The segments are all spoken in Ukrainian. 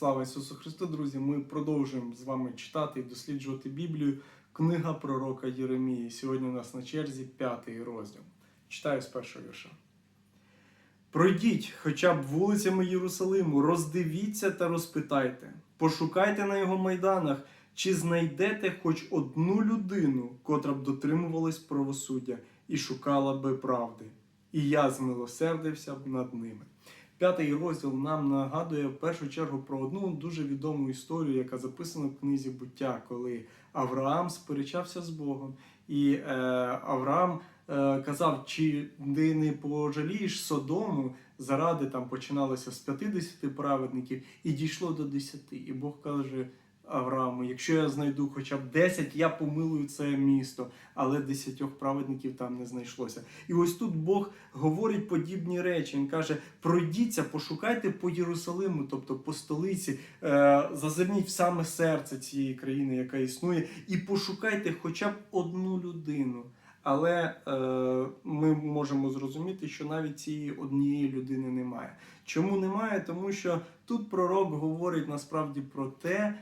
Слава Ісусу Христу, друзі! Ми продовжуємо з вами читати і досліджувати Біблію. Книга пророка Єремії. Сьогодні у нас на черзі п'ятий розділ. Читаю з першого вірша. Пройдіть хоча б вулицями Єрусалиму, роздивіться та розпитайте, пошукайте на його майданах, чи знайдете хоч одну людину, котра б дотримувалась правосуддя і шукала би правди, і я змилосердився б над ними. П'ятий розділ нам нагадує в першу чергу про одну дуже відому історію, яка записана в книзі буття, коли Авраам сперечався з Богом, і е, Авраам е, казав, чи ти не пожалієш Содому заради там починалося з 50 праведників і дійшло до 10. І Бог каже Аврааму: якщо я знайду хоча б 10, я помилую це місто, але 10 праведників там не знайшлося. І ось тут Бог говорить подібні речі. Він каже: пройдіться, пошукайте по Єрусалиму, тобто по столиці, е, зазирніть в саме серце цієї країни, яка існує, і пошукайте хоча б одну людину. Але е, ми можемо зрозуміти, що навіть цієї однієї людини немає. Чому немає? Тому що тут пророк говорить насправді про те,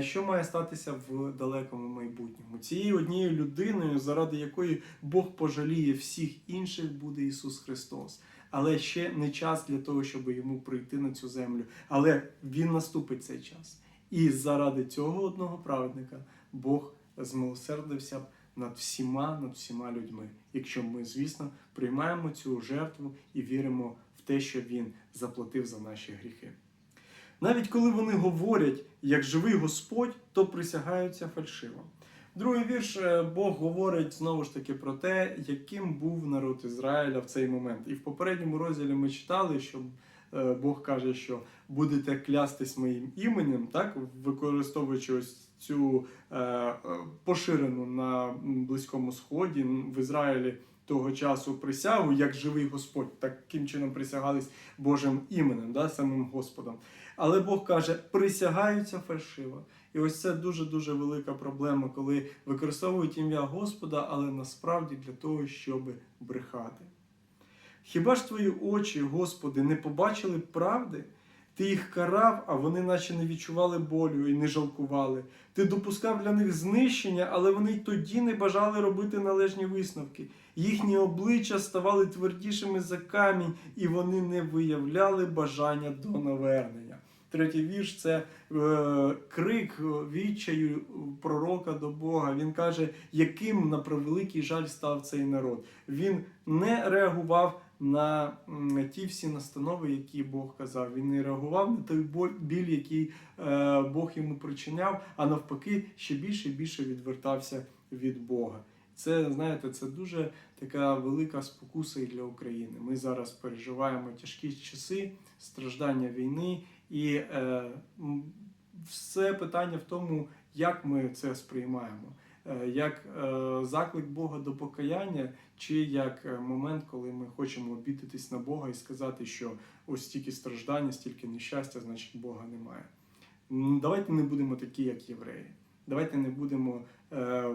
що має статися в далекому майбутньому. Цією однією людиною, заради якої Бог пожаліє всіх інших, буде Ісус Христос. Але ще не час для того, щоб йому прийти на цю землю. Але він наступить цей час. І заради цього одного праведника Бог змилосердився б над всіма, над всіма людьми, якщо ми, звісно, приймаємо цю жертву і віримо в те, що Він заплатив за наші гріхи. Навіть коли вони говорять, як живий Господь, то присягаються фальшиво. Другий вірш е, Бог говорить знову ж таки про те, яким був народ Ізраїля в цей момент. І в попередньому розділі ми читали, що е, Бог каже, що будете клястись моїм іменем, так використовуючи ось цю е, е, поширену на Близькому Сході в Ізраїлі того часу присягу, як живий Господь, таким чином присягались Божим іменем, да, самим Господом. Але Бог каже, присягаються фальшиво. І ось це дуже дуже велика проблема, коли використовують ім'я Господа, але насправді для того, щоб брехати. Хіба ж твої очі, Господи, не побачили правди? Ти їх карав, а вони наче не відчували болю і не жалкували. Ти допускав для них знищення, але вони й тоді не бажали робити належні висновки. Їхні обличчя ставали твердішими за камінь, і вони не виявляли бажання до навернення. Третій вірш це е, крик відчаю пророка до Бога. Він каже, яким на превеликий жаль став цей народ. Він не реагував на ті всі настанови, які Бог казав. Він не реагував на той біль, який е, Бог йому причиняв, а навпаки, ще більше і більше відвертався від Бога. Це знаєте, це дуже така велика спокуса і для України. Ми зараз переживаємо тяжкі часи, страждання війни, і е, все питання в тому, як ми це сприймаємо. Е, Як е, заклик Бога до покаяння, чи як е, момент, коли ми хочемо обідатись на Бога і сказати, що ось стільки страждання, стільки нещастя, значить Бога немає. Давайте не будемо такі, як євреї. Давайте не будемо, е,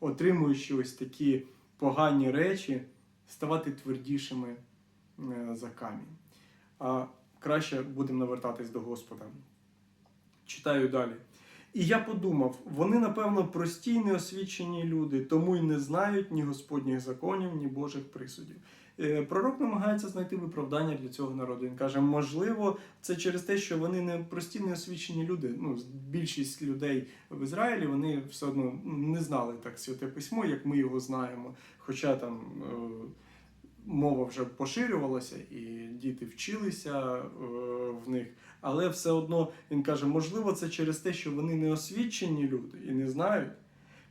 отримуючи ось такі погані речі, ставати твердішими е, за камінь. А краще будемо навертатись до Господа. Читаю далі. І я подумав, вони, напевно, прості й неосвічені люди, тому й не знають ні Господніх законів, ні Божих присудів. Е, Пророк намагається знайти виправдання для цього народу. Він каже, можливо, це через те, що вони не прості, неосвічені люди. Ну, більшість людей в Ізраїлі вони все одно не знали так святе письмо, як ми його знаємо. Хоча там е, мова вже поширювалася, і діти вчилися е, в них. Але все одно він каже, можливо, це через те, що вони не освічені люди і не знають.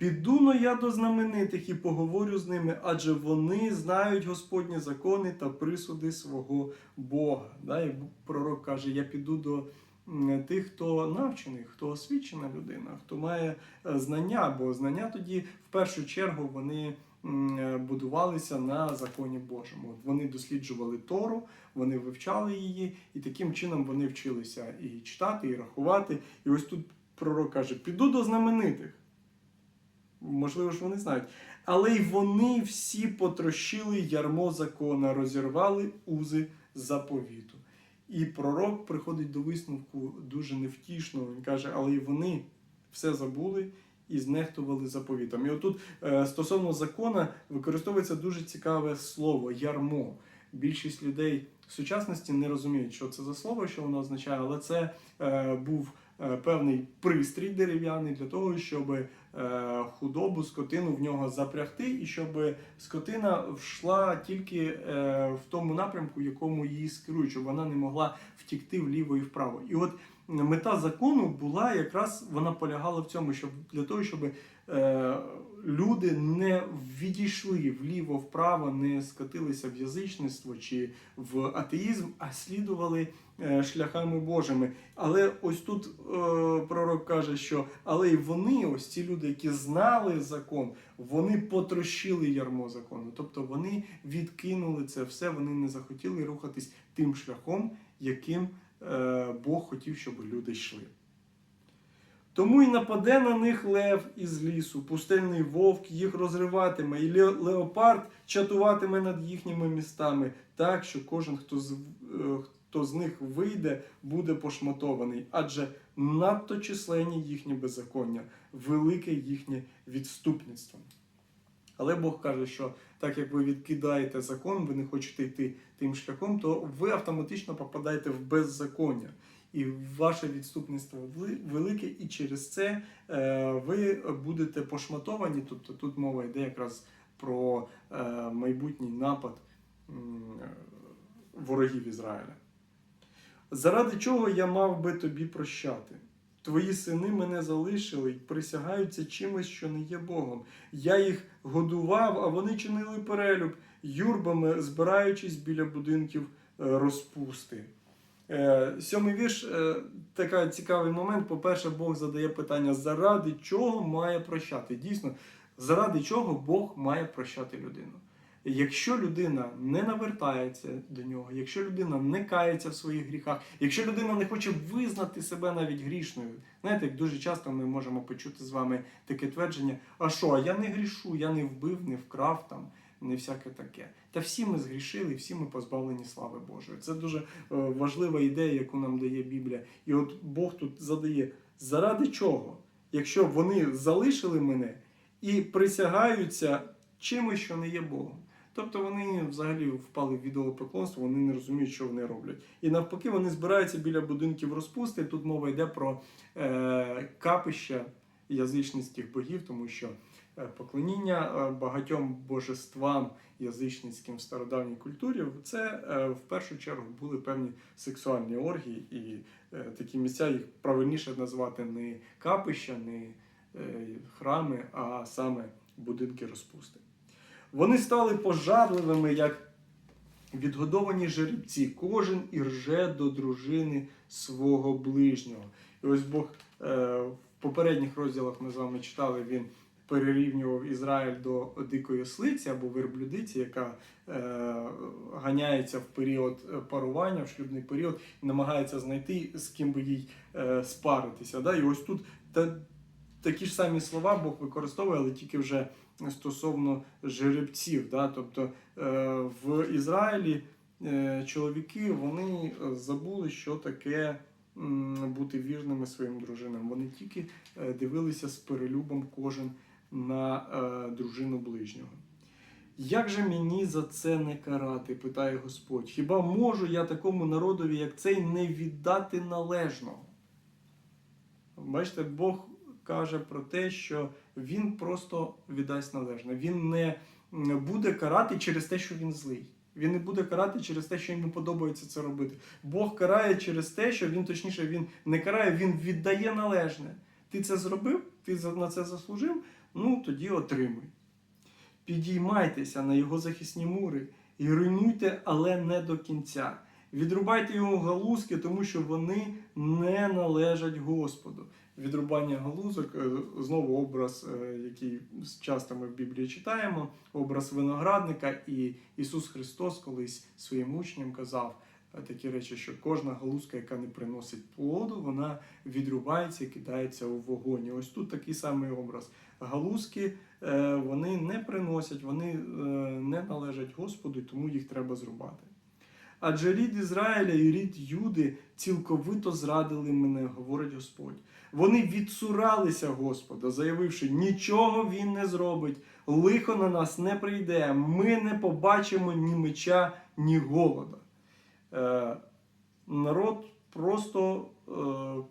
Піду но я до знаменитих і поговорю з ними, адже вони знають Господні закони та присуди свого Бога. Да? І пророк каже: Я піду до тих, хто навчений, хто освічена людина, хто має е, знання, бо знання тоді в першу чергу вони е, будувалися на законі Божому. Вони досліджували Тору, вони вивчали її, і таким чином вони вчилися і читати, і рахувати. І ось тут пророк каже: піду до знаменитих. Можливо ж вони знають. Але й вони всі потрощили ярмо закона, розірвали узи заповіту. І пророк приходить до висновку дуже невтішного. Він каже, але і вони все забули і знехтували заповітом. І отут е, стосовно закона використовується дуже цікаве слово ярмо. Більшість людей в сучасності не розуміють, що це за слово, що воно означає, але це е, був певний пристрій дерев'яний для того, щоб е, худобу, скотину в нього запрягти, і щоб скотина йшла тільки е, в тому напрямку, якому її скерують, щоб вона не могла втікти вліво і вправо. І от мета закону була якраз вона полягала в цьому, щоб для того, щоб е, люди не відійшли вліво вправо, не скотилися в язичництво чи в атеїзм, а слідували е, шляхами Божими. Але ось тут е, пророк каже, що але й вони, ось ці люди, які знали закон, вони потрощили ярмо закону. Тобто вони відкинули це все, вони не захотіли рухатись тим шляхом, яким е, Бог хотів, щоб люди йшли. Тому й нападе на них лев із лісу, пустельний вовк їх розриватиме, і леопард чатуватиме над їхніми містами, так що кожен, хто е, хто з них вийде, буде пошматований, адже надто численні їхні беззаконня, велике їхнє відступництво. Але Бог каже, що так як ви відкидаєте закон, ви не хочете йти тим шляхом, то ви автоматично попадаєте в беззаконня. І ваше відступництво велике, і через це е, ви будете пошматовані. Тобто тут мова йде якраз про е, майбутній напад ворогів Ізраїля. Заради чого я мав би тобі прощати? Твої сини мене залишили й присягаються чимось, що не є Богом. Я їх годував, а вони чинили перелюб, юрбами збираючись біля будинків е, розпусти. Е, Сьомий вірш е, така цікавий момент. По-перше, Бог задає питання, заради чого має прощати? Дійсно, заради чого Бог має прощати людину? Якщо людина не навертається до нього, якщо людина не кається в своїх гріхах, якщо людина не хоче визнати себе навіть грішною, знаєте, як дуже часто ми можемо почути з вами таке твердження: а що, я не грішу, я не вбив, не вкрав там, не всяке таке. Та всі ми згрішили, всі ми позбавлені слави Божої. Це дуже е, важлива ідея, яку нам дає Біблія. І от Бог тут задає: заради чого? Якщо вони залишили мене і присягаються чимось, що не є Богом. Тобто вони взагалі впали в ідолопоклонство, вони не розуміють, що вони роблять. І навпаки, вони збираються біля будинків розпусти. Тут мова йде про е, капища язичницьких богів, тому що е, поклоніння е, багатьом божествам язичницьким в стародавній культурі це е, в першу чергу були певні сексуальні оргії, і е, такі місця їх правильніше назвати не капища, не е, храми, а саме будинки розпусти. Вони стали пожарливими, як відгодовані жеребці, кожен ірже до дружини свого ближнього. І ось Бог е, в попередніх розділах ми з вами читали, він перерівнював Ізраїль до дикої ослиці або верблюдиці, яка е, ганяється в період е, парування, в шлюбний період, і намагається знайти, з ким би їй спаритися. І ось тут такі ж самі слова Бог використовує, але тільки вже стосовно жеребців. Да? Тобто е, в Ізраїлі е, чоловіки вони забули, що таке бути вірними своїм дружинам. Вони тільки е, дивилися з перелюбом кожен на дружину ближнього. Як же мені за це не карати? питає Господь. Хіба можу я такому народові, як цей, не віддати належного? Бачите, Бог каже про те, що він просто віддасть належне. Він не буде карати через те, що він злий. Він не буде карати через те, що йому подобається це робити. Бог карає через те, що він точніше він не карає, він віддає належне. Ти це зробив, ти на це заслужив, ну тоді отримуй. Підіймайтеся на його захисні мури і руйнуйте, але не до кінця. Відрубайте його галузки, тому що вони не належать Господу. Відрубання галузок е, знову образ, е, який часто ми в Біблії читаємо, образ виноградника. І Ісус Христос колись своїм учням казав е, такі речі, що кожна галузка, яка не приносить плоду, вона відрубається і кидається у вогонь. Ось тут такий самий образ. Галузки вони не приносять, вони не належать Господу, тому їх треба зрубати. Адже рід Ізраїля і рід Юди цілковито зрадили мене, говорить Господь. Вони відсуралися Господа, заявивши, нічого він не зробить, лихо на нас не прийде, ми не побачимо ні меча, ні голода. Е, народ просто е,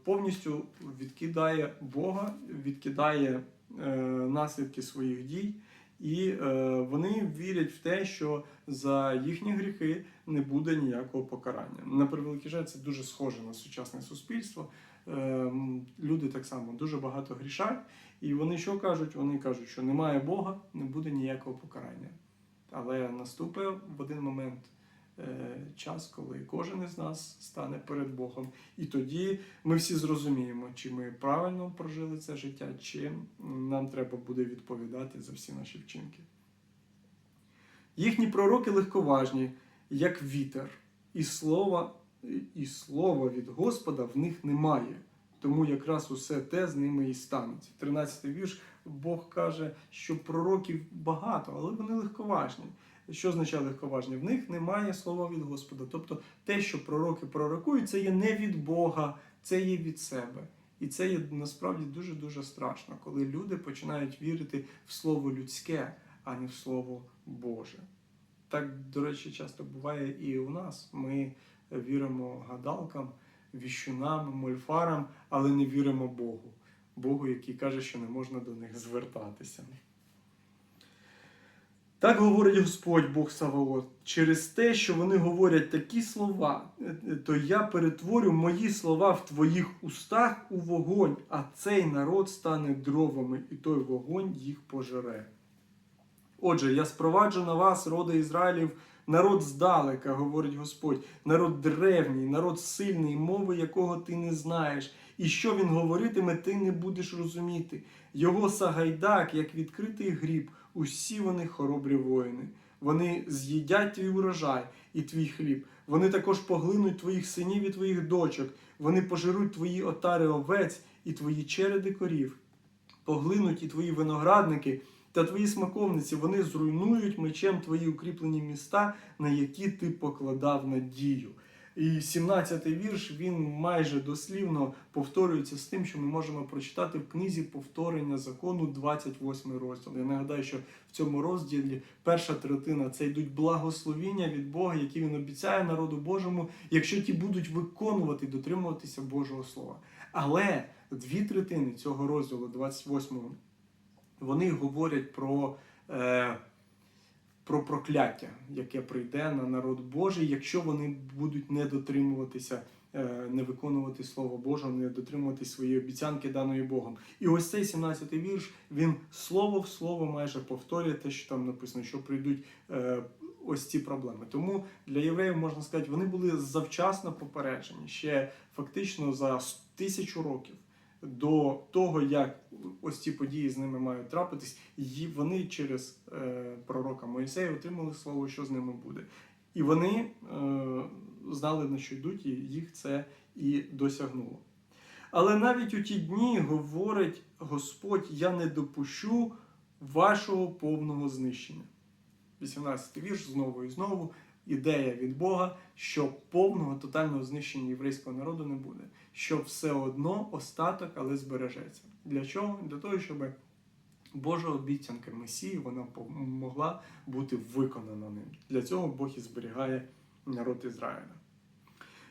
повністю відкидає Бога, відкидає е, наслідки своїх дій, і е, вони вірять в те, що за їхні гріхи не буде ніякого покарання. На превеликий жаль, це дуже схоже на сучасне суспільство. Е, м, люди так само дуже багато грішать, і вони що кажуть? Вони кажуть, що немає Бога, не буде ніякого покарання. Але наступить в один момент е, час, коли кожен із нас стане перед Богом, і тоді ми всі зрозуміємо, чи ми правильно прожили це життя, чи нам треба буде відповідати за всі наші вчинки. Їхні пророки легковажні, як вітер, і слова, і слова від Господа в них немає. Тому якраз усе те з ними і станеться. 13-й вірш Бог каже, що пророків багато, але вони легковажні. Що означає легковажні? В них немає слова від Господа. Тобто те, що пророки пророкують, це є не від Бога, це є від себе. І це є насправді дуже-дуже страшно, коли люди починають вірити в слово людське, а не в слово Боже. Так, до речі, часто буває і у нас. Ми віримо гадалкам, віщунам, мольфарам, але не віримо Богу. Богу, який каже, що не можна до них звертатися. Так говорить Господь Бог Саваот. Через те, що вони говорять такі слова, то я перетворю мої слова в твоїх устах у вогонь, а цей народ стане дровами, і той вогонь їх пожере. Отже, я спроваджу на вас, роди Ізраїлів, народ здалека, говорить Господь, народ древній, народ сильний, мови якого ти не знаєш, і що він говоритиме, ти не будеш розуміти. Його сагайдак, як відкритий гріб, усі вони хоробрі воїни. Вони з'їдять твій урожай і твій хліб. Вони також поглинуть твоїх синів і твоїх дочок. Вони пожируть твої отари овець і твої череди корів. Поглинуть і твої виноградники та твої смаковниці. Вони зруйнують мечем твої укріплені міста, на які ти покладав надію. І 17-й вірш він майже дослівно повторюється з тим, що ми можемо прочитати в книзі повторення закону 28 розділ. Я нагадаю, що в цьому розділі перша третина це йдуть благословіння від Бога, які він обіцяє народу Божому, якщо ті будуть виконувати і дотримуватися Божого Слова. Але дві третини цього розділу, 28-го, вони говорять про. Е, про прокляття, яке прийде на народ Божий, якщо вони будуть не дотримуватися, е, не виконувати Слово Боже, не дотримуватись свої обіцянки даної Богом. І ось цей 17-й вірш, він слово в слово майже повторює те, що там написано, що прийдуть е, ось ці проблеми. Тому для євреїв можна сказати, вони були завчасно попереджені ще фактично за тисячу років до того, як ось ці події з ними мають трапитись, і вони через е, пророка Моїсея отримали слово, що з ними буде. І вони е, знали, на що йдуть, і їх це і досягнуло. Але навіть у ті дні говорить Господь: я не допущу вашого повного знищення. 18 вірш знову і знову. Ідея від Бога, що повного тотального знищення єврейського народу не буде, що все одно остаток, але збережеться. Для чого? Для того, щоб Божа обіцянка Месії вона могла бути виконана ним. Для цього Бог і зберігає народ Ізраїля.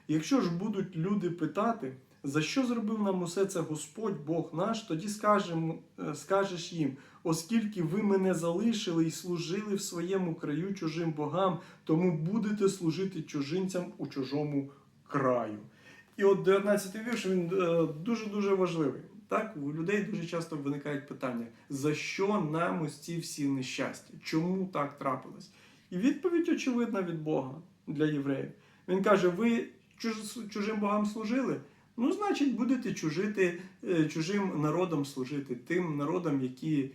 Якщо ж будуть люди питати, за що зробив нам усе це Господь Бог наш, тоді скажемо, е, скажеш їм, оскільки ви мене залишили і служили в своєму краю чужим богам, тому будете служити чужинцям у чужому краю. І от 19 вірш він дуже дуже важливий. Так, у людей дуже часто виникають питання: за що нам ось ці всі нещастя? Чому так трапилось? І відповідь очевидна від Бога для євреїв. Він каже: ви чужим богам служили? Ну, значить, будете чужити, е, чужим народам служити, тим народам, які е,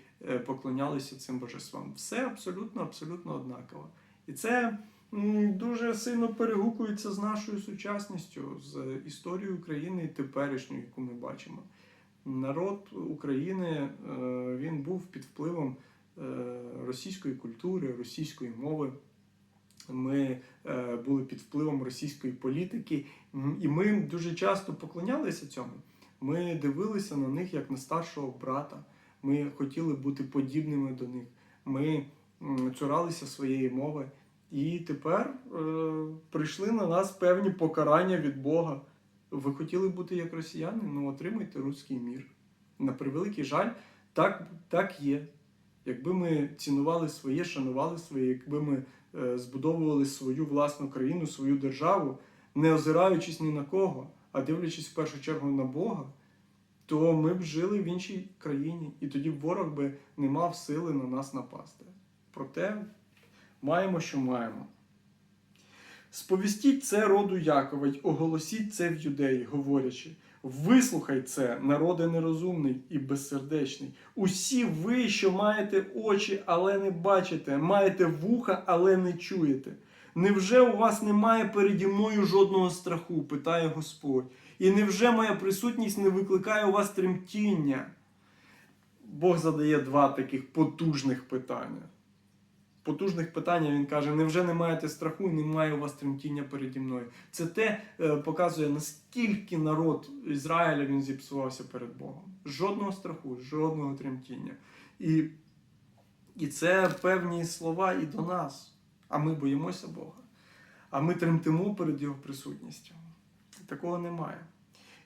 поклонялися цим божествам. Все абсолютно, абсолютно однаково. І це дуже сильно перегукується з нашою сучасністю, з історією України теперішньою, яку ми бачимо. Народ України е, він був під впливом е, російської культури, російської мови. Ми е, були під впливом російської політики, і ми дуже часто поклонялися цьому. Ми дивилися на них як на старшого брата. Ми хотіли бути подібними до них. Ми цуралися своєї мови. І тепер е, прийшли на нас певні покарання від Бога. Ви хотіли бути як росіяни? Ну отримайте руський мір. На превеликий жаль, так, так є. Якби ми цінували своє, шанували своє, якби ми е, збудовували свою власну країну, свою державу, не озираючись ні на кого, а дивлячись в першу чергу на Бога, то ми б жили в іншій країні, і тоді ворог би не мав сили на нас напасти. Проте маємо, що маємо. Сповістіть це роду Якова й оголосіть це в юдеї, говорячи: Вислухай це, народе нерозумний і безсердечний. Усі ви, що маєте очі, але не бачите, маєте вуха, але не чуєте. Невже у вас немає переді мною жодного страху? питає Господь. І невже моя присутність не викликає у вас тремтіння? Бог задає два таких потужних питання. Потужних питання він каже: невже не маєте страху немає у вас тремтіння переді мною? Це те е, показує, наскільки народ Ізраїля він зіпсувався перед Богом. Жодного страху, жодного тремтіння. І, і це певні слова і до нас. А ми боїмося Бога. А ми тремтимо перед Його присутністю. Такого немає.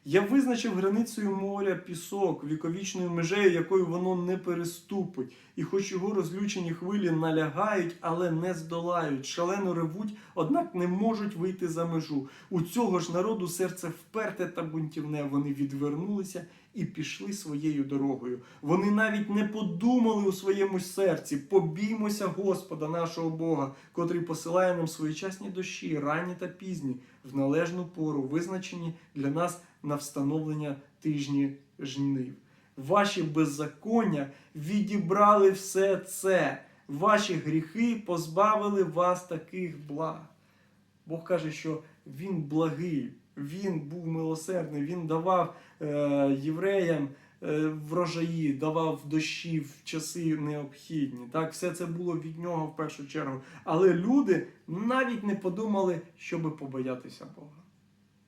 Я визначив границею моря пісок, віковічною межею, якою воно не переступить, і хоч його розлючені хвилі налягають, але не здолають, шалено ревуть, однак не можуть вийти за межу. У цього ж народу серце вперте та бунтівне. Вони відвернулися і пішли своєю дорогою. Вони навіть не подумали у своєму серці. Побіймося Господа нашого Бога, котрий посилає нам своєчасні дощі, ранні та пізні, в належну пору, визначені для нас на встановлення тижні жнив. Ваші беззаконня відібрали все це. Ваші гріхи позбавили вас таких благ. Бог каже, що Він благий, Він був милосердний, Він давав е, євреям е, врожаї, давав дощі в часи необхідні. Так, все це було від нього в першу чергу. Але люди навіть не подумали, щоби побоятися Бога.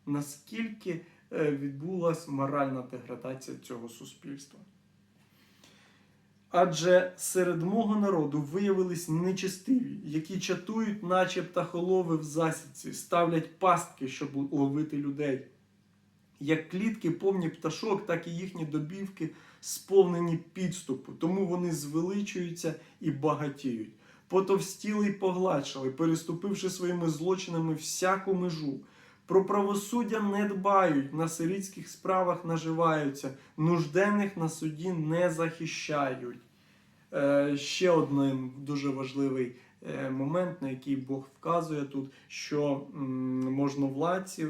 Наскільки відбулась моральна деградація цього суспільства? Адже серед мого народу виявились нечестиві, які чатують, наче птахолови в засідці, ставлять пастки, щоб ловити людей. Як клітки повні пташок, так і їхні добівки сповнені підступу, тому вони звеличуються і багатіють. Потовстіли й погладшали, переступивши своїми злочинами всяку межу. Про правосуддя не дбають, на сирітських справах наживаються, нужденних на суді не захищають. Е, ще один дуже важливий е, момент, на який Бог вказує тут, що можновладці,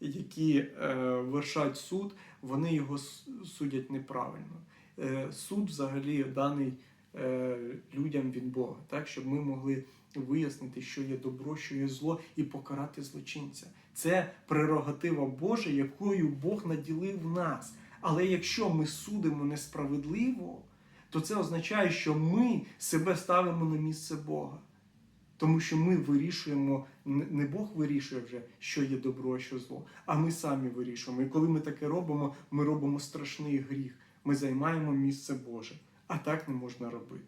які е, вершать суд, вони його судять неправильно. Е, суд взагалі даний е, людям від Бога, так, щоб ми могли вияснити, що є добро, що є зло, і покарати злочинця. Це прерогатива Божа, якою Бог наділив нас. Але якщо ми судимо несправедливо, то це означає, що ми себе ставимо на місце Бога. Тому що ми вирішуємо, не Бог вирішує вже, що є добро, а що зло, а ми самі вирішуємо. І коли ми таке робимо, ми робимо страшний гріх. Ми займаємо місце Боже. А так не можна робити.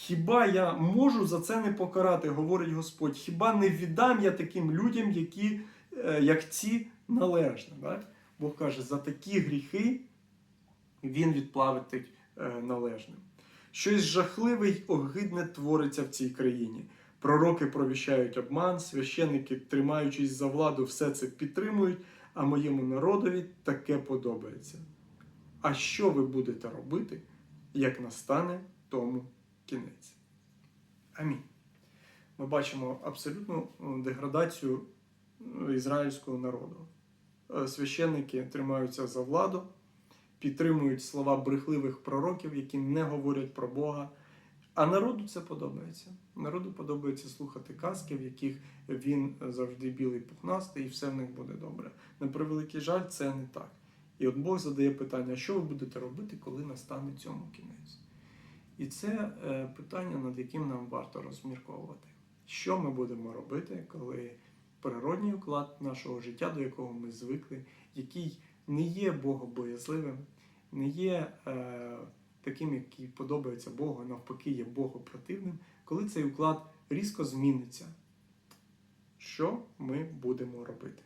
Хіба я можу за це не покарати, говорить Господь. Хіба не віддам я таким людям, які, е, як ці належне? Так? Бог каже, за такі гріхи він відплавить е, належним. Щось жахливе й огидне твориться в цій країні. Пророки провіщають обман, священники, тримаючись за владу, все це підтримують, а моєму народові таке подобається. А що ви будете робити, як настане тому кінець? Амінь. Ми бачимо абсолютну е, деградацію е, ізраїльського народу. Е, Священники тримаються за владу, підтримують слова брехливих пророків, які не говорять про Бога. А народу це подобається. Народу подобається слухати казки, в яких він завжди білий пухнастий, і все в них буде добре. На превеликий жаль, це не так. І от Бог задає питання: що ви будете робити, коли настане цьому кінець? І це е, питання, над яким нам варто розмірковувати. Що ми будемо робити, коли природній уклад нашого життя, до якого ми звикли, який не є богобоязливим, не є е, таким, який подобається Богу, навпаки, є богопротивним, коли цей уклад різко зміниться. Що ми будемо робити?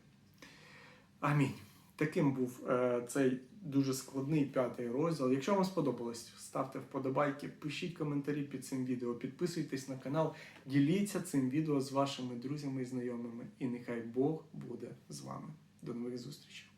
Амінь. Таким був е, цей дуже складний п'ятий розділ. Якщо вам сподобалось, ставте вподобайки, пишіть коментарі під цим відео, підписуйтесь на канал, діліться цим відео з вашими друзями і знайомими. І нехай Бог буде з вами. До нових зустрічей!